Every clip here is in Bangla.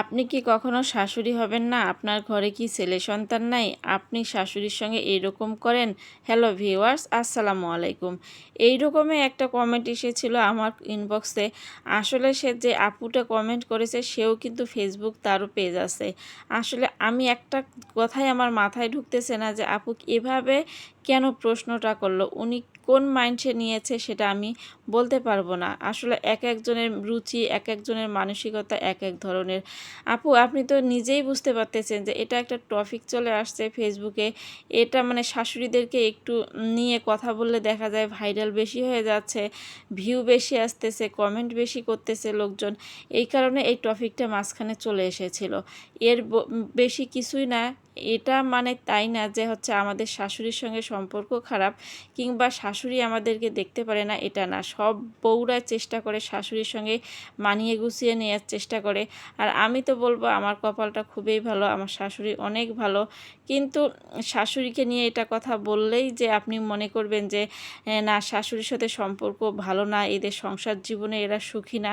আপনি কি কখনো শাশুড়ি হবেন না? আপনার ঘরে কি ছেলে সন্তান নাই? আপনি শাশুড়ির সঙ্গে এইরকম করেন? হ্যালো ভিউয়ার্স আসসালামু আলাইকুম। এই রকমই একটা কমেন্ট এসেছিল আমার ইনবক্সে আসলে সে যে আপুটা কমেন্ট করেছে, সেও কিন্তু ফেসবুক তারও পেজ আছে। আসলে আমি একটা কথাই আমার মাথায় ঢুকতেছে না যে, আপু এভাবে কেন প্রশ্নটা করল? উনি কোন মাইন্ডসে নিয়েছে সেটা আমি বলতে পারব না। আসলে এক একজনের রুচি, এক একজনের মানসিকতা এক এক ধরনের। আপু, আপনি তো নিজেই বুঝতে পারতেছেন যে এটা একটা টপিক চলে আসছে ফেসবুকে এটা মানে শাশুড়িদেরকে একটু নিয়ে কথা বললে দেখা যায় ভাইরাল বেশি হয়ে যাচ্ছে ভিউ বেশি আসতেছে কমেন্ট বেশি করতেছে লোকজন। এই কারণে এই টপিকটা মাঝখানে চলে এসেছিল। এর বেশি কিছুই না এটা মানে তাই না যে হচ্ছে আমাদের শাশুড়ির সঙ্গে সম্পর্ক খারাপ কিংবা শাশুড়ি আমাদেরকে দেখতে পারে না, এটা না। সব বউরা চেষ্টা করে শাশুড়ির সঙ্গে মানিয়ে গুছিয়ে নেওয়ার চেষ্টা করে। আর আমি তো বলব আমার কপালটা খুবই ভালো, আমার শাশুড়ি অনেক ভালো। কিন্তু শাশুড়িকে নিয়ে এটা কথা বললেই যে আপনি মনে করবেন যে না, শাশুড়ির সাথে সম্পর্ক ভালো না, এদের সংসার জীবনে এরা সুখী না।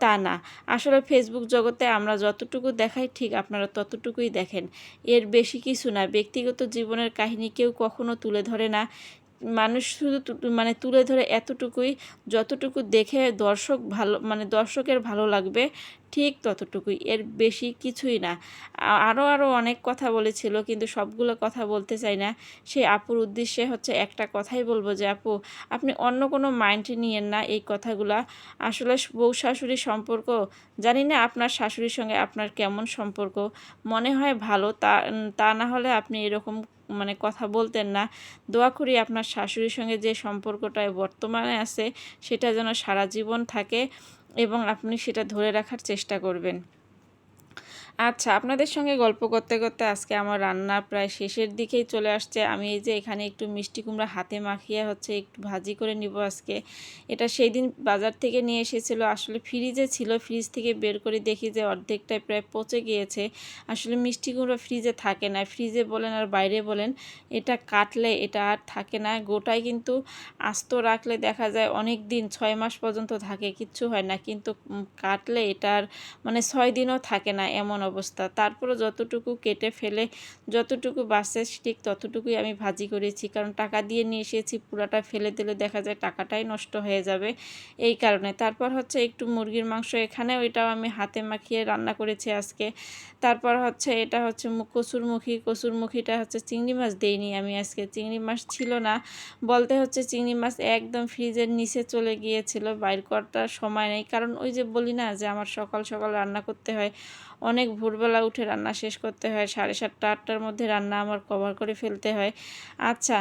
তা না। আসলে ফেসবুক জগতে আমরা যতটুকু দেখাই, ঠিক আপনারা ততটুকুই দেখেন। এর বেশি কিছু না। ব্যক্তিগত জীবনের কাহিনী কেউ কখনো তুলে ধরে না। মানুষ শুধু মানে তুলে ধরে এতটুকুই, যতটুকু দেখে দর্শক ভালো মানে দর্শকের ভালো লাগবে, ঠিক ততটুকুই, এর বেশি কিছুই না। আরও আরও অনেক কথা বলেছিল, কিন্তু সবগুলো কথা বলতে চাই না। সেই আপুর উদ্দেশ্যে হচ্ছে একটা কথাই বলব যে, আপু, আপনি অন্য কোনো মাইন্ডে নিয়েন না এই কথাগুলা। আসলে বউ শাশুড়ির সম্পর্ক, জানি না আপনার শাশুড়ির সঙ্গে আপনার কেমন সম্পর্ক। মনে হয় ভালো, তা তা না হলে আপনি এরকম মানে কথা বলতেন না। দোয়া করি আপনার শাশুড়ির সঙ্গে যে সম্পর্কটা বর্তমানে আছে, সেটা যেন সারা জীবন থাকে এবং আপনি সেটা ধরে রাখার চেষ্টা করবেন। আচ্ছা আপনাদের সঙ্গে গল্প করতে করতে আজকে আমার রান্না প্রায় শেষের দিকেই চলে আসছে। আমি এই যে এখানে একটু মিষ্টি কুমড়া হাতে মাখিয়ে হচ্ছে একটু ভাজি করে নিব আজকে। এটা সেই দিন বাজার থেকে নিয়ে এসেছিল। আসলে ফ্রিজে ছিল, ফ্রিজ থেকে বের করে দেখি যে অর্ধেকটাই প্রায় পচে গিয়েছে। আসলে মিষ্টি কুমড়া ফ্রিজে থাকে না। ফ্রিজে বলেন আর বাইরে বলেন, এটা কাটলে এটা আর থাকে না। গোটাই কিন্তু আস্ত রাখলে দেখা যায় অনেক দিন, ছয় মাস পর্যন্ত থাকে, কিচ্ছু হয় না। কিন্তু কাটলে এটার মানে ছয় দিনও থাকে না এমন অবস্থা। তারপরে যতটুকু কেটে ফেলে, যতটুকু বাসে ঠিক ততটুকুই আমি ভাজি করেছি। কারণ টাকা দিয়ে নিয়ে এসেছি, পুরাটা ফেলে দিলে দেখা যায় টাকাটাই নষ্ট হয়ে যাবে এই কারণে। তারপর হচ্ছে একটু মুরগির মাংস এখানে ওইটাও আমি হাতে মাখিয়ে রান্না করেছি আজকে। তারপর হচ্ছে এটা হচ্ছে কচুরমুখী। কচুরমুখীটা হচ্ছে চিংড়ি মাছ দেইনি আমি আজকে। চিংড়ি মাছ ছিল না। বলতে হচ্ছে চিংড়ি মাছ একদম ফ্রিজের নিচে চলে গিয়েছিল, বাইর করার সময় নেই। কারণ ওই যে বলি না যে আমার সকাল সকাল রান্না করতে হয়, অনেক ভোরবেলা উঠে রান্না শেষ করতে হয়। সাড়ে সাতটা, আটটার মধ্যে রান্না আমার কভার করে ফেলতে হয়। আচ্ছা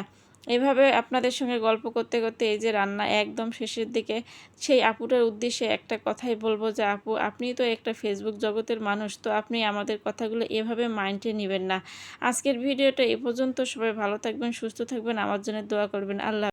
এভাবে আপনাদের সঙ্গে গল্প করতে করতে এই যে রান্না একদম শেষের দিকে, সেই আপুটার উদ্দেশ্যে একটা কথাই বলব যে, আপু আপনি তো একটা ফেসবুক জগতের মানুষ, তো আপনি আমাদের কথাগুলো এভাবে মাইন্ডে নেবেন না। আজকের ভিডিওটা এ পর্যন্ত। সবাই ভালো থাকবেন, সুস্থ থাকবেন, আমার জন্য দোয়া করবেন। আল্লাহ